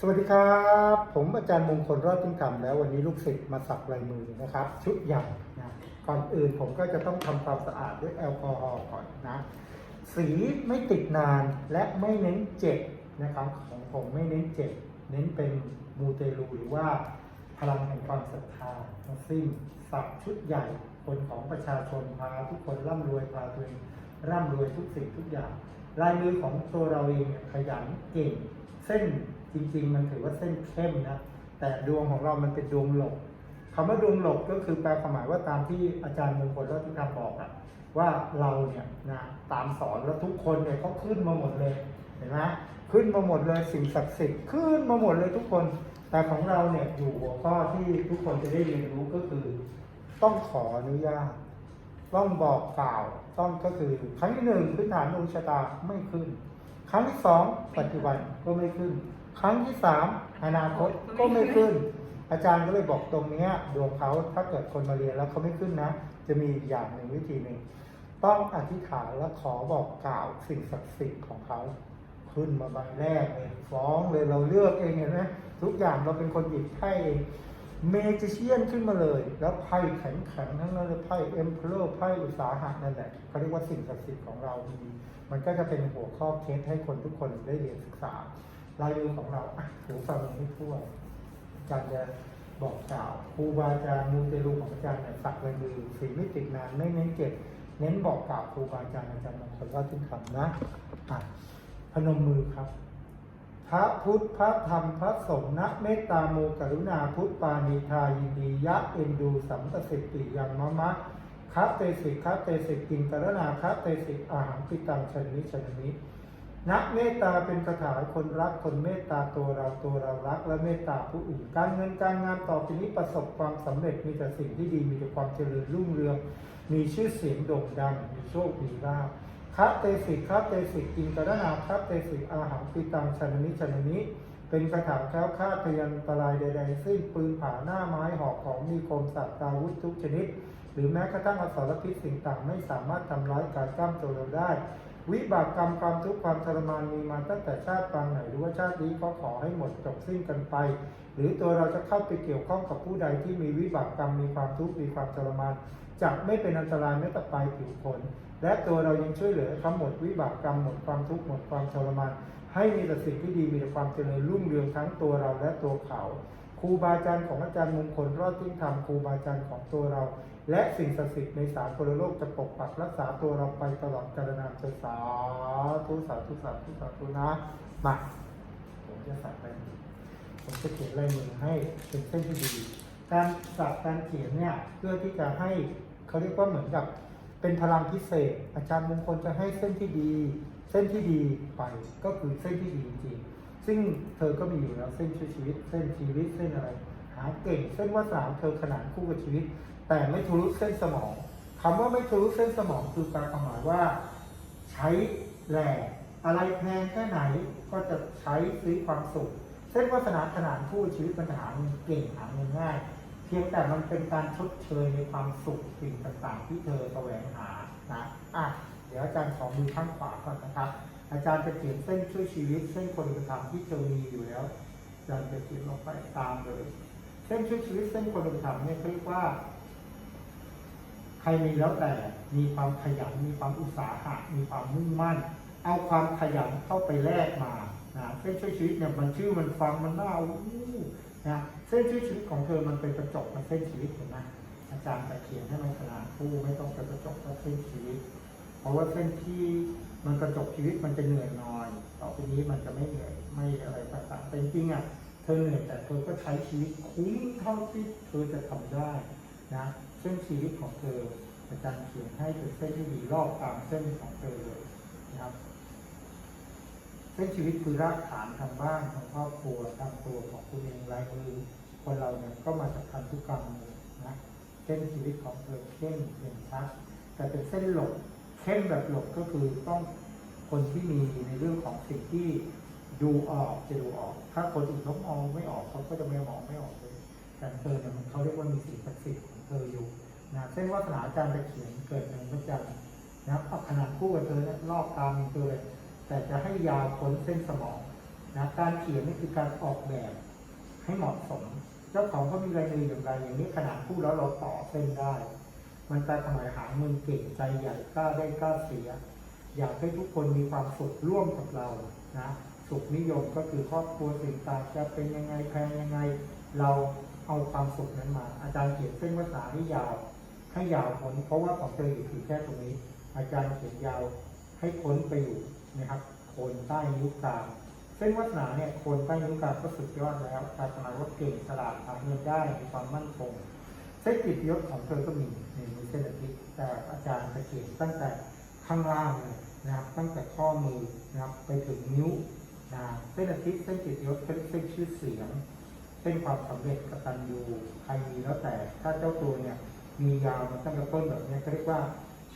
สวัสดีครับ ผมอาจารย์มงคลรอดติ้งคำแล้ววันนี้ลูกศิษย์มาสักลายมือนะครับ ชุดใหญ่นะก่อนอื่นผมก็จะต้องทำความสะอาดด้วยแอลกอฮอล์ก่อนนะ สีไม่ติดนานและไม่เน้นเจ็บนะครับของผมไม่เน้นเจ็บ เน้นเป็นมูเตลูหรือว่าพลังแห่งความศรัทธาทั้งสิ้นสักชุดใหญ่คนของประชาชนพาทุกคนร่ำรวยพาตัวเองร่ำรวยทุกสิ่งทุกอย่าง ลายมือของตัวเราเองเนี่ยขยันเก่ง เส้นจริง ๆ มันถือว่าเส้นเข้มนะแต่ดวงของเรามันเป็นดวงหลบคำว่าดวงหลบก็คือแปลความหมายว่าตามที่อาจารย์มงคลรัตนธรรบอกอะว่าเราเนี่ยนะตามสอนแล้วทุกคนเนี่ยเขาขึ้นมาหมดเลยเห็นไหมขึ้นมาหมดเลยสิ่งศักดิ์สิทธิ์ขึ้นมาหมดเลยทุกคน แต่ของเราเนี่ยอยู่หัวข้อที่ทุกคนจะได้เรียนรู้ก็คือ ต้องขออนุญาตต้องบอกกล่าวต้องก็คือครั้งที่หนึ่งพื้นฐานดวงชะตาไม่ขึ้น ครั้งที่สองปัจจุบันก็ไม่ขึ้น ครั้งที่สามอนาคตก็ไม่ขึ้น อาจารย์ก็เลยบอกตรงเนี้ยดวงเขาถ้าเกิดคนมาเรียนแล้วเขาไม่ขึ้นนะ จะมีอีกอย่างหนึ่งวิธีหนึ่งต้องอธิษฐานและขอบอกกล่าวสิ่งศักดิ์สิทธิ์ของเขาขึ้นมาใบแรกเลยฟ้องเลยเราเลือกเองเห็นไหมทุกอย่างเราเป็นคนหยิบไพ่เอง เมจิเชียนขึ้นมาเลย แล้วไพ่แข็งแข็งๆทั้งนั้นเลยไพ่เอ็มเพลอร์ไพ่อุตสาหะนั่นแหละเขาเรียกว่าสิ่งศักดิ์สิทธิ์ของเรามีมันก็จะเป็นหัวข้อเคสให้คนทุกคนได้เรียนศึกษาลายมือของเราอะหูฟังให้ทั่วอาจารย์จะบอกกล่าวครูบาอาจารย์มูเตลูของอาจารย์เนี่ยสักลายมือสีไม่ติดนานไม่เน้นเก็บ เน้นบอกกล่าวครูบาอาจารย์อาจารย์มงคลว่าทุกคำนะะพนมมือครับ พระพุทธพระธรรมพระสงฆ์นะเมตตาโมกรุณาพุทธปานิทายินดียะเอ็นดูสัมปสิติยังมะมะคะเตสิกคะเตสิกกิงกรณาคะเตสิกอาหังปิตังชนิชนินักเมตตาเป็นคาถาคนรักคนเมตตาตัวเราตัวเรารัก และเมตตาผู้อื่น การเงินการงานต่อไปนี้ประสบความสำเร็จมีแต่สิ่งที่ดีมีแต่ความเจริญรุ่งเรือง มีชื่อเสียงโด่งดังมีโชคมีลาภ คัตเตสิกคัตเตสิกกินกระนาคัตเตสิกอาหังปิตังชนนิชนนิเป็นคาถาแคล้วคลาดพยันตรายใดๆซึ่งปืนผ่าหน้าไม้หอกของมีคมสัตว์อาวุธทุกชนิด หรือแม้กระทั่งอสรพิษสิ่งต่างไม่สามารถทำร้ายกายกล้ามตัวเราได้ วิบากกรรมความทุกข์ความทรมานมีมาตั้งแต่ชาติปางไหนหรือว่าชาตินี้ก็ขอให้หมดจบสิ้นกันไป หรือตัวเราจะเข้าไปเกี่ยวข้องกับผู้ใดที่มีวิบากกรรมมีความทุกข์มีความทรมานจะไม่เป็นอันตรายแม้แต่ปลายผิวขน และตัวเรายังช่วยเหลือเขาหมดวิบากกรรมหมดความทุกข์หมดความทรมานให้มีแต่สิ่งที่ดีมีแต่ความเจริญรุ่งเรืองทั้งตัวเราและตัวเขาครูบาอาจารย์ของอาจารย์มงคลรอดทิ้งธรรมครูบาอาจารย์ของตัวเรา และสิ่งศักดิ์สิทธิ์ในสากลโลกจะปกปักรักษาตัวเราไปตลอดกาลนานเทอญสาธุสาธุสาธุสาธุนะมาผมจะสักลายมือผมจะเขียนลายมือให้เป็นเส้นที่ดี การสักการเขียนเนี่ยเพื่อที่จะให้เขาเรียกว่าเหมือนกับ เป็นพลังพิเศษ อาจารย์มงคลจะให้เส้นที่ดี เส้นที่ดีไปก็คือเส้นที่ดีจริงๆซึ่งเธอก็มีอยู่แล้วเส้นชีวิต เส้นชีวิตเส้นอะไร หาเก่งเส้นวาสนาเธอขนานคู่กับชีวิต แต่ไม่ทะลุเส้นสมองคำว่าไม่ทะลุเส้นสมองคือการหมายว่า ใช้แหล่อะไรแพงแค่ไหนก็จะใช้ซื้อความสุข เส้นวาสนาขนานคู่ชีวิตมันหาเงินเก่งหาเงินง่าย เพียงแต่มันเป็นการชดเชยในความสุขสิ่งต่างๆที่เธอแสวงหานะอะเดี๋ยวอาจารย์ขอมือข้างขวาก่อนนะครับ อาจารย์จะเขียนเส้นช่วยชีวิตเส้นคนกระทำที่เธอมีอยู่แล้วอาจารย์จะเขียนลงไปตามเลย เส้นช่วยชีวิตเส้นคนกระทำเนี่ยเขาเรียกว่า ใครมีแล้วแต่มีความขยันมีความอุตสาหะมีความมุ่งมั่น เอาความขยันเข้าไปแลกมานะเส้นช่วยชีวิตเนี่ยมันชื่อมันฟังมันน่าอู้ นะเส้นชีวิตของเธอมันเป็นกระจกมันเส้นชีวิตเห็นไหมอาจารย์จะเขียนให้มันขนาดคู่ไม่ต้องเป็นกระจกก็เส้นชีวิต เพราะว่าเส้นที่มันกระจกชีวิตมันจะเหนื่อยนอยต่อไปนี้มันจะไม่เหนื่อยไม่อะไรต่างๆแต่จริงๆอะเธอเหนื่อยแต่เธอก็ใช้ชีวิตคุ้มเท่าที่เธอจะทำได้นะเส้นชีวิตของเธออาจารย์เขียนให้เป็นเส้นที่ดีรอบตามเส้นของเธอเลยนะครับ เส้นชีวิตคือรากฐานทางบ้านทางครอบครัวทางตัวของคุณเองลายมือคนเราเนี่ยก็มาจากพันธุกรรมนะเส้นชีวิตของเธอเข้มเด่นชัดแต่เป็นเส้นหลบเข้มแบบหลบก็คือต้องคนที่มีในเรื่องของสิ่งที่ดูออกจะดูออก ถ้าคนอื่นเขามองไม่ออกเขาก็จะไม่มองไม่ออกเลยแต่เธอเนี่ยมันเขาเรียกว่ามีสิ่งศักดิ์สิทธิ์ของเธออยู่นะเส้นวาสนาอาจารย์จะเขียนเกิดในพระจันทร์นะเอาขนาดคู่กับเธอเนี่ยรอบตามเธอเลย แต่จะให้ยาวพ้นเส้นสมองนะการเขียนนี่คือการออกแบบให้เหมาะสม เจ้าของก็มีลายมืออย่างไรอย่างนี้ขนาดพูดแล้วเราต่อเส้นได้ มันแปลความหมายหาเงินเก่งใจใหญ่กล้าได้กล้าเสีย อยากให้ทุกคนมีความสุขร่วมกับเรานะสุขนิยมก็คือครอบครัวสิ่งต่างจะเป็นยังไงแพงยังไง เราเอาความสุขนั้นมา อาจารย์เขียนเส้นภาษาให้ยาวให้ยาวพ้นเพราะว่าของเจออยู่คือแค่ตรงนี้ อาจารย์เขียนยาวให้พ้นไปอยู่ นะครับโคนใต้นิ้วกลางเส้นวัฒนาเนี่ยโคนใต้นิ้วกลางก็สุดยอดแล้วการสมัยว่าเก่งฉลาดหาเงินได้มีความมั่นคงเส้นกิจยศของเธอก็มีในมือเส้นอาทิตย์แต่อาจารย์จะเขียนตั้งแต่ข้างล่างเลยนะครับตั้งแต่ข้อมือนะครับไปถึงนิ้วนะเส้นอาทิตย์เส้นกิจยศเป็นเส้นชื่อเสียงเส้นความสำเร็จกตัญญูใครมีแล้วแต่ถ้าเจ้าตัวเนี่ยมียาวมาตั้งแต่ต้นแบบนี้เขาเรียกว่า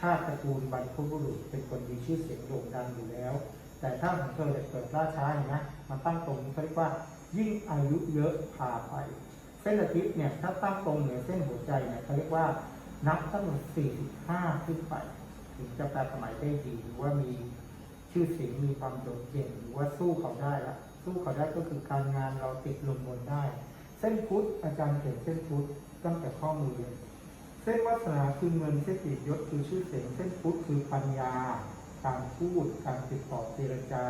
ชาติตระกูลบรรพบุรุษเป็นคนมีชื่อเสียงโด่งดังอยู่แล้ว แต่ถ้าของเธอเกิดล่าช้าเห็นไหมมันตั้งตรงเขาเรียกว่า ยิ่งอายุเยอะพาไป เส้นอาทิตย์เนี่ยถ้าตั้งตรงเหนือเส้นหัวใจเนี่ยเขาเรียกว่านับตั้งแต่45 ขึ้นไป ถึงจะแปลสมัยได้ดีหรือว่ามีชื่อเสียงมีความโดดเด่นหรือว่าสู้เขาได้ละสู้เขาได้ก็คือการงานเราติดลมบนได้ เส้นพุทธอาจารย์เขียนเส้นพุทธตั้งแต่ข้อมือ เส้นวาสนาคือเงินเส้นติดยศคือชื่อเสียงเส้นพุทธคือปัญญา การพูดการติดต่อเจรจา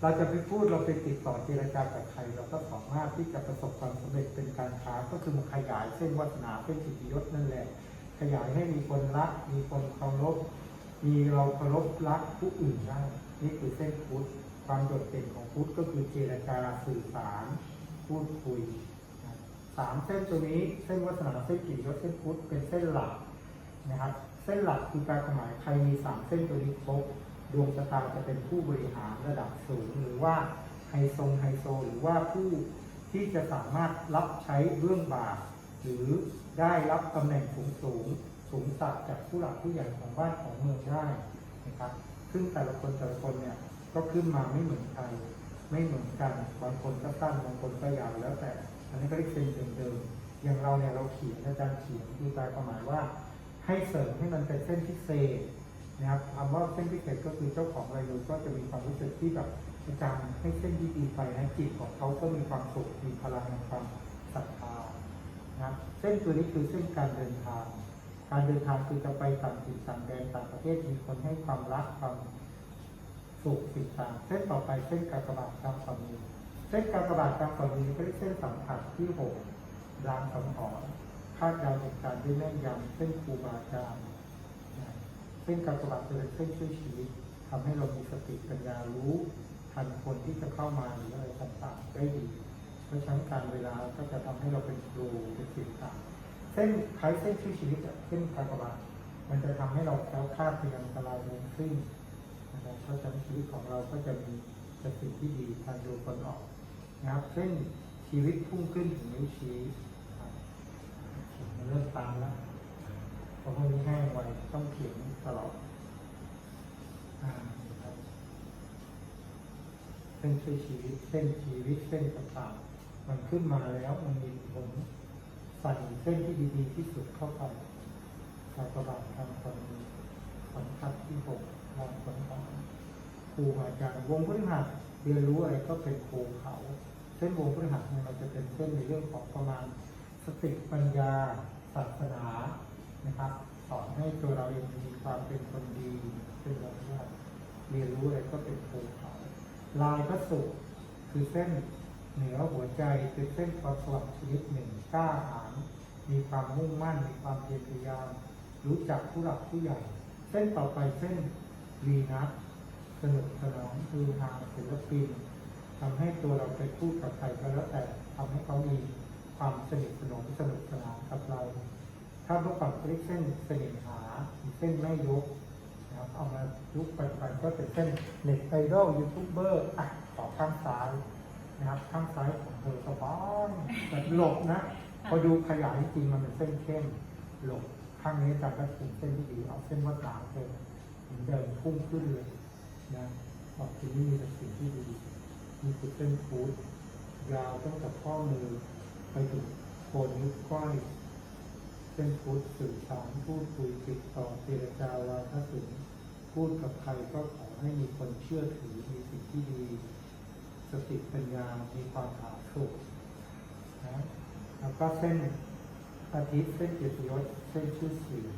เราจะไปพูดเราไปติดต่อเจรจากับใคร เราก็สามารถที่จะประสบความสำเร็จเป็นการค้าก็คือมันขยายเส้นวาสนาเส้นสิทธิยศนั่นแหละ ขยายให้มีคนรัก มีคนเคารพมีเราเคารพรักผู้อื่นได้นี่คือเส้นพุทธความโดดเด่นของพุทธก็คือเจรจาสื่อสาร พูดคุย สามเส้นตัวนี้เส้นวัฒนาเส้นกิจยศเส้นพุทธเป็นเส้นหลักนะครับเส้นหลักคือการหมายใครมีสามเส้นตัวนี้ครบดวงชะตาจะเป็นผู้บริหารระดับสูง หรือว่าไฮโซไฮโซ หรือว่าผู้ที่จะสามารถรับใช้เรื่องบาปหรือได้รับตำแหน่งสูงสูงสูงสักดิ์จากผู้หลักผู้ใหญ่ของบ้านของเมืองได้นะครับซึ่งแต่ละคนแต่ละคนเนี่ยก็ขึ้นมาไม่เหมือนใครไม่เหมือนกันบางคนก็สั้นบางคนก็ยาวแล้วแต่ อันนี้ก็เรียกเป็นเดิมๆอย่างเราเนี่ยเราเขียนอาจารย์เขียนคือการความหมายว่า ให้เสริมให้มันเป็นเส้นพิเศษนะครับคำว่าเส้นพิเศษก็คือเจ้าของรายมือก็จะมีความรู้สึกที่แบบอาจารย์ให้เส้นที่ดีไปนะจิตของเขาก็มีความสุขมีพลังแห่งความศรัทธานะครับเส้นตัวนี้คือเส้นการเดินทาง การเดินทางคือจะไปต่างถิ่นต่างแดนต่างประเทศมีคนให้ความรักความสุขสิ่งต่างเส้นต่อไปเส้นกากบาทตามฝ่ามือ เส้นกากบาทตามฝ่ามือก็เรียกเส้นสัมผัสที่หกรางสังหรณ์คาดเดาเหตุการณ์ด้วยแม่นยำเส้นครูบาอาจารย์เส้นกากบาทจะเป็นเส้นช่วยชีวิตทำให้เรามีสติปัญญารู้ทันคนที่จะเข้ามาหรืออะไรต่างๆได้ดี เพราะฉะนั้นการเวลาก็จะทำให้เราเป็นครูเป็นสิ่งต่างเส้นคล้ายเส้นชื่อชีวิตอะเส้นกากบาทมันจะทำให้เราแคล้วคลาดพยายามอันตรายในซึ่งนะครับเพราะฉะนั้นชีวิตของเราก็จะมีแต่สิ่งที่ดีทางดูคนออก นะครับเส้นชีวิตพุ่งขึ้นถึงนิ้วชี้มันเริ่มตามแล้วเพราะพวกนี้แห้งไวต้องเขียนตลอดอ่าครับเส้นช่วยชีวิตเส้นชีวิตเส้นต่างๆมันขึ้นมาแล้วมันมีผลใส่เส้นที่ดีๆที่สุดเข้าไปกากบาททำคนสัมผัสที่หกทางคนของ ครูอาจารย์วงพฤหัสเรียนรู้อะไรก็เป็นครูเขาเส้นวงพฤหัสเนี่ยมันจะเป็นเส้นในเรื่องของประมาณสติปัญญาศาสนานะครับสอนให้ตัวเราเองมีความเป็นคนดีเป็นแบบว่าเรียนรู้อะไรก็เป็นครูเขาลายพระสุขคือเส้นเหนือหัวใจคือเส้นความสว่างชนิดหนึ่งกล้าหาญมีความมุ่งมั่น มีความเพียรพยายาม รู้จักผู้หลักผู้ใหญ่ เส้นต่อไปเส้นวีนัส สนุกสนองคือทาศิลปินทำให้ตัวเราไปพูดกับใครก็แล้วแต่ทำให้เขามีความสนิทสนมสนุกสนานกับเรา ถ้าเมื่อก่อนเรียกเส้นเสน่หาเส้นไม่ยกนะครับเอามายุคปัจจุบันก็เป็นเส้นเน็ตไอดอลยูทูบเบอร์อะขอข้างซ้ายนะครับข้างซ้ายของเธอสบายแบบหลบนะ พอดูขยายจริงมันเป็นเส้นเข้มหลบข้างนี้อาจารย์ก็ถึงเส้นที่ดีเอาเส้นวัดหลังเธอเหมือนเดิมพุ่งขึ้นเลย นะบอกทีนี้มีสิ่งที่ดีนี่คือเส้นฟูดยาวตั้งแต่ข้อมือไปถึงโคนนิ้วก้อยเส้นฟูดสื่อสารพูดคุยติดต่อเจรจาวาทศิลป์พูดกับใครก็ขอให้มีคนเชื่อถือมีสิ่งที่ดี สติปัญญา มีความผาสุกนะแล้วก็เส้นอาทิตย์เส้นเกียรติยศเส้นชื่อเสียง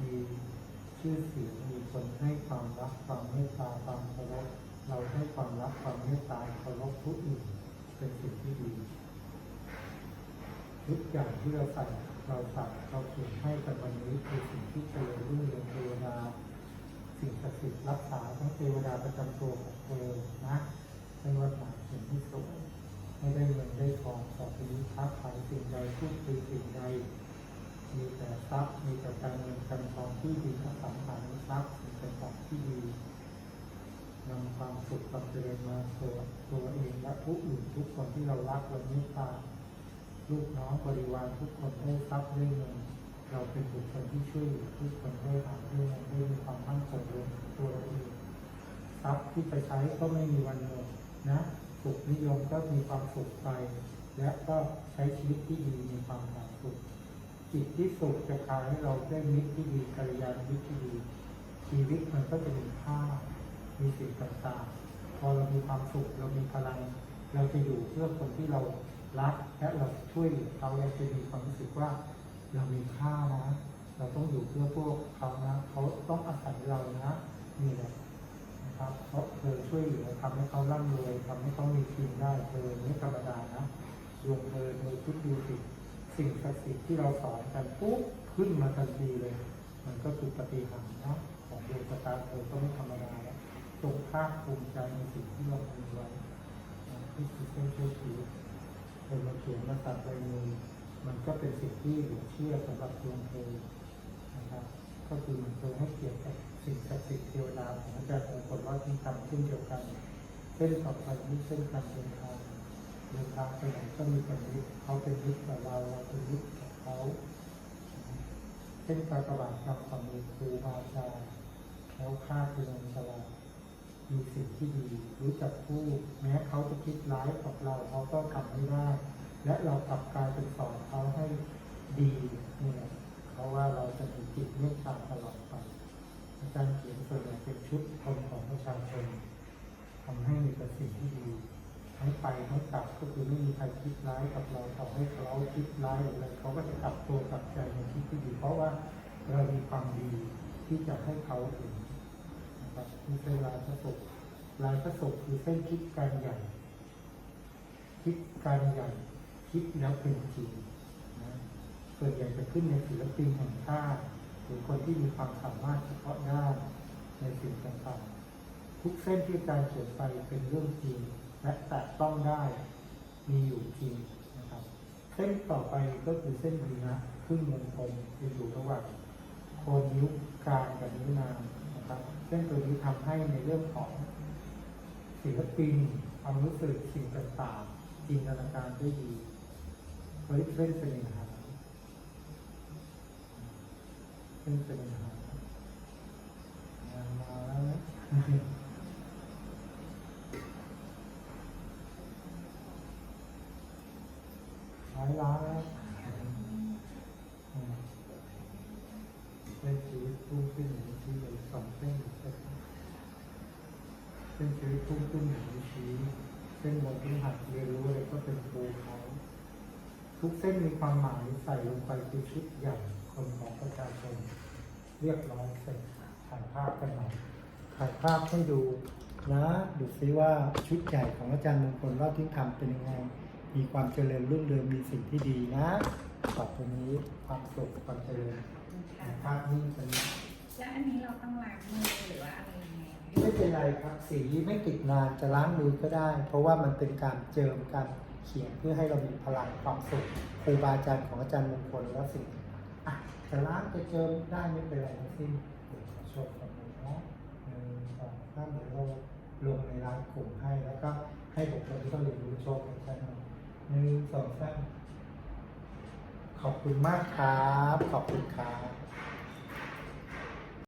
มี ชื่อเสียงมีคนให้ความรักความเมตตาความเคารพเราให้ความรักความเมตตาเคารพผู้อื่นเป็นสิ่งที่ดีทุกอย่างที่เราใส่เราใส่เราเขียนให้กันวันนี้คือสิ่งที่เจริญรุ่งเรืองเทวดาสิ่งศักดิ์สิทธิ์รักษาทั้งเทวดาประจำตัวของเธอนะเป็นวัดหมาสิ่งที่สวยไม่ได้เงินได้ทองต่อไปนี้ค้าขายสิ่งใดพูดคุยสิ่งใด มีแต่ทรัพย์ มีแต่การเงินการทองที่ดีอสังหาริมทรัพย์สิ่งต่างที่ดีนำความสุขความเจริญมาตัวตัวเองและผู้อื่นทุกคนที่เรารักเราเมตตาลูกน้องบริวารทุกคนได้ทรัพย์ได้เงินเราเป็นบุคคลที่ช่วยเหลือทุกคนได้หาได้เงินได้มีความมั่นคงรวมถึงตัวเราเองทรัพย์ที่จะใช้ก็ไม่มีวันหมดนะสุขนิยมก็มีความสุขไป และก็ใช้ชีวิตที่ดีมีความสุก จิตที่สุขจะพาให้เราได้มิตรที่ดีกัลยาณมิตรที่ดีชีวิตมันก็จะมีค่ามีสิ่งต่างๆ พอเรามีความสุขเรามีพลัง เราจะอยู่เพื่อคนที่เรารักและเราช่วยเหลือเขาเราจะมีความรู้สึกว่าเรามีค่านะเราต้องอยู่เพื่อพวกเขานะเขาต้องอาศัยเรานะนี่แหละนะครับเพราะเธอช่วยเหลือทำให้เขาร่ำรวยทำให้เขามีกินได้เธอไม่ธรรมดานะดวงเธอเธอคิดดูสิ สิ่งศักดิ์สิทธิ์ที่เราสอนกันปุ๊บขึ้นมาทันทีเลย มันก็คือปฏิหารย์นะของดวงชะตาเธอก็ไม่ธรรมดาแล้วจงภาคภูมิใจในสิ่งที่เรามีไว้ที่คือเส้นช่วยชีวิตเธอมาเขียนมาตัดลายมือมันก็เป็นสิ่งที่เหลือเชื่อสำหรับดวงเธอนะครับ ก็คือมันเคยให้เกียรติกับสิ่งศักดิ์สิทธิ์เทวดาของอาจารย์องค์กรว่าที่ทำเช่นเดียวกันเส้นต่อไปนี่เส้นการเดินทาง เดินทางไปไหนก็มีเป็นมิตรเขาเป็นมิตรกับเราเราเป็นมิตรกับเขาเช่นการตลาดกับความมีครูบาอาจารย์แล้วค่าคือเงินตลาดมีสิ่งที่ดีรู้จักพูดแม้เขาจะคิดร้ายกับเราเขาก็ทำไม่ได้ และเรากลับกลายเป็นสอนเขาให้ดีเนี่ยเพราะว่าเราจะมีจิตเมตตาตลอดไปอาจารย์เขียนส่วนใหญ่เป็นชุดคนของประชาชนทำให้มีแต่สิ่งที่ดี ทั้งไปทั้งกลับก็คือไม่มีใครคิดร้ายกับเราต่อให้เขาคิดร้ายอะไรเขาก็จะกลับตัวกลับใจในคิดที่ดีเพราะว่าเรามีความดีที่จะให้เขาเห็นนะครับม่ใช่ลายพระศกลายพระศกคือเส้นคิดการใหญ่ คิดการใหญ่คิดแล้วเป็นจริงนะส่วนใหญ่จะขึ้นในศิลปินแห่งชาติหรือคนที่มีความสามารถเฉพาะด้านในสิ่งต่างๆทุกเส้นที่อาจารย์เขียนไปเป็นเรื่องจริง และแตะต้องได้มีอยู่จริงนะครับ เส้นต่อไปก็คือเส้นดีนะขึ้นมงคลจะอยู่ระหว่างโคนนิ้วกลางกับนิ้วนางนะครับเส้นตัวนี้ทำให้ในเรื่องของศิลปินความรู้สึกสิ่งต่างๆจินตนาการได้ดีเฮ้ยเล่นเป็นยังไงเล่นเป็นยังไงงาน ร้อยล้านแล้วอืมเส้นชีวิตพุ่งขึ้นอย่างนี้ที่เลยสองเส้นเส้นเส้นชีวิตพุ่งขึ้นอย่างนี้ชี้เส้นบนที่หัดเรียนรู้อะไรก็เป็นครูเขาทุกเส้นมีความหมายใส่ลงไปคือชุดใหญ่คนของประชาชนเรียบร้อยเสร็จถ่ายภาพกันหน่อยถ่ายภาพให้ดูนะดูซิว่าชุดใหญ่ของอาจารย์มงคลรอบที่ทำเป็นยังไง มีความเจริญรุ่งเรืองมีสิ่งที่ดีนะต่อตรงนี้ความสุขความเจริญถ่ายภาพนิ่งกันนะแล้วอันนี้เราต้องล้างมือหรือว่าอะไรยังไงไม่เป็นไรครับสีไม่ติดนานจะล้างมือก็ได้ เพราะว่ามันเป็นการเจิมการเขียนเพื่อให้เรามีพลังความสุขครูบาอาจารย์ของอาจารย์มงคลและสิ่งอะจะล้างจะเจิมได้ไม่เป็นไรทั้งสิ้นเดี๋ยวขอโชว์ก่อนนะหนึ่งสองสามเดี๋ยวเราลงในร้านกลุ่มให้แล้วก็ให้บุคคลที่เขาเรียนรู้โชว์กันใช่ไหม หนึ่งสองสามขอบคุณมากครับ ขอบคุณครับ